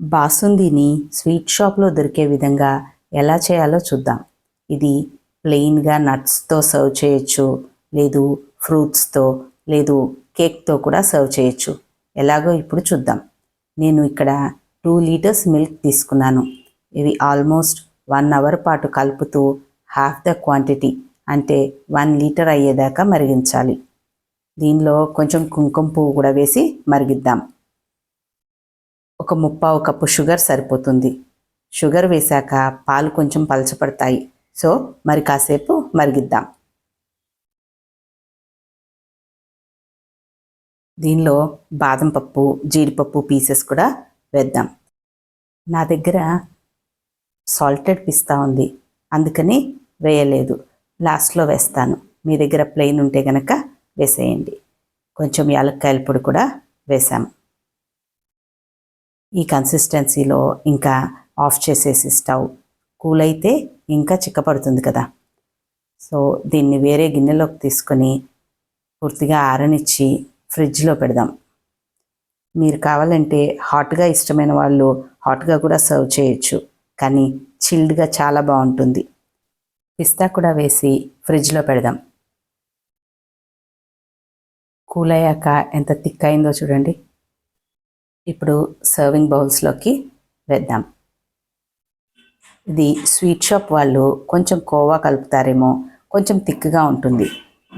బాసుందిని sweet షాప్లో దొరికే విధంగా ఎలా చేయాలో చూద్దాం. ఇది ప్లెయిన్గా నట్స్తో సర్వ్ చేయొచ్చు లేదు ఫ్రూట్స్తో లేదు కేక్తో కూడా సర్వ్ చేయొచ్చు. ఎలాగో ఇప్పుడు చూద్దాం. నేను ఇక్కడ టూ లీటర్స్ మిల్క్ తీసుకున్నాను. ఇవి ఆల్మోస్ట్ వన్ అవర్ పాటు కలుపుతూ హాఫ్ ద క్వాంటిటీ అంటే వన్ లీటర్ అయ్యేదాకా మరిగించాలి. దీనిలో కొంచెం కుంకుమ పువ్వు కూడా వేసి మరిగిద్దాం. ఒక ముప్పావు కప్పు షుగర్ సరిపోతుంది. షుగర్ వేశాక పాలు కొంచెం పలచపడతాయి సో మరి కాసేపు మరిగిద్దాం. దీనిలో బాదం పప్పు జీడిపప్పు పీసెస్ కూడా వేద్దాం. నా దగ్గర సాల్టెడ్ పిస్తా ఉంది. అందుకని వేయలేదు. లాస్ట్లో వేస్తాను. మీ దగ్గర ప్లెయిన్ ఉంటే కనుక వేసేయండి. కొంచెం యాలక్కాయల పొడి కూడా వేసాము ఈ కన్సిస్టెన్సీలో ఇంకా ఆఫ్ చేసేసి స్టవ్ కూల్ అయితే ఇంకా చిక్కపడుతుంది కదా. సో దీన్ని వేరే గిన్నెలోకి తీసుకొని పూర్తిగా ఆరనిచ్చి ఫ్రిడ్జ్లో పెడదాం. మీరు కావాలంటే హాట్గా ఇష్టమైన వాళ్ళు హాట్గా కూడా సర్వ్ చేయొచ్చు కానీ చిల్డ్గా చాలా బాగుంటుంది. పిస్తా కూడా వేసి ఫ్రిడ్జ్లో పెడదాం. కూల్ అయ్యాక ఎంత థిక్ అయిందో చూడండి. ఇప్పుడు సర్వింగ్ బౌల్స్లోకి వేద్దాం. ఇది స్వీట్ షాప్ వాళ్ళు కొంచెం కోవా కలుపుతారేమో కొంచెం థిక్గా ఉంటుంది.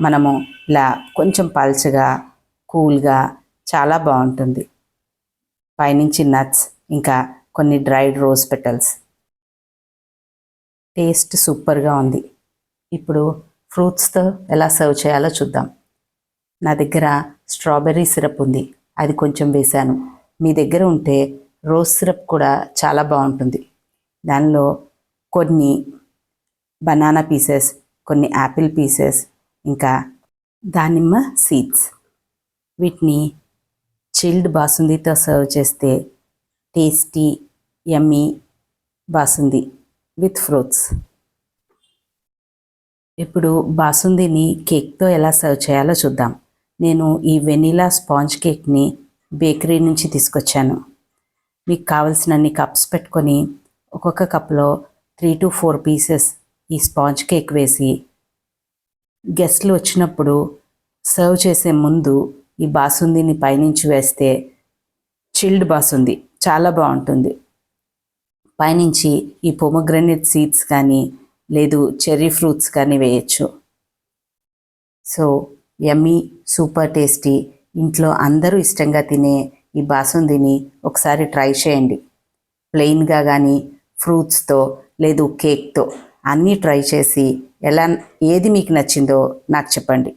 మనము ఇలా కొంచెం పల్చగా కూల్గా చాలా బాగుంటుంది. పైనుంచి నట్స్ ఇంకా కొన్ని డ్రైడ్ రోజ్ పెటల్స్ టేస్ట్ సూపర్గా ఉంది. ఇప్పుడు ఫ్రూట్స్తో ఎలా సర్వ్ చేయాలో చూద్దాం. నా దగ్గర స్ట్రాబెర్రీ సిరప్ ఉంది. అది కొంచెం వేశాను. మీ దగ్గర ఉంటే రోజ్ సిరప్ కూడా చాలా బాగుంటుంది. దానిలో కొన్ని బనానా పీసెస్ కొన్ని యాపిల్ పీసెస్ ఇంకా దానిమ్మ సీడ్స్. వీటిని చిల్డ్ బాసుందితో సర్వ్ చేస్తే tasty yummy basundi with fruits. ఇప్పుడు బాసుందిని కేక్తో ఎలా సర్వ్ చేయాలో చూద్దాం. నేను ఈ వెనీలా స్పాంజ్ కేక్ని బేకరీ నుంచి తీసుకొచ్చాను. మీకు కావలసినన్ని కప్స్ పెట్టుకొని ఒక్కొక్క కప్లో త్రీ టు ఫోర్ పీసెస్ ఈ స్పాంజ్ కేక్ వేసి గెస్ట్లు వచ్చినప్పుడు సర్వ్ చేసే ముందు ఈ బాసుందిని పైనుంచి వేస్తే చిల్డ్ బాసుంది. చాలా బాగుంటుంది. పైనుంచి ఈ పొమగ్రనేట్ సీడ్స్ కానీ లేదు చెర్రీ ఫ్రూట్స్ కానీ వేయచ్చు. సో యమ్మీ సూపర్ టేస్టీ ఇంట్లో అందరూ ఇష్టంగా తినే ఈ బాసుందిని ఒకసారి ట్రై చేయండి. ప్లెయిన్గా కానీ ఫ్రూట్స్తో లేదు కేక్తో అన్నీ ట్రై చేసి ఎలా ఏది మీకు నచ్చిందో నాకు చెప్పండి.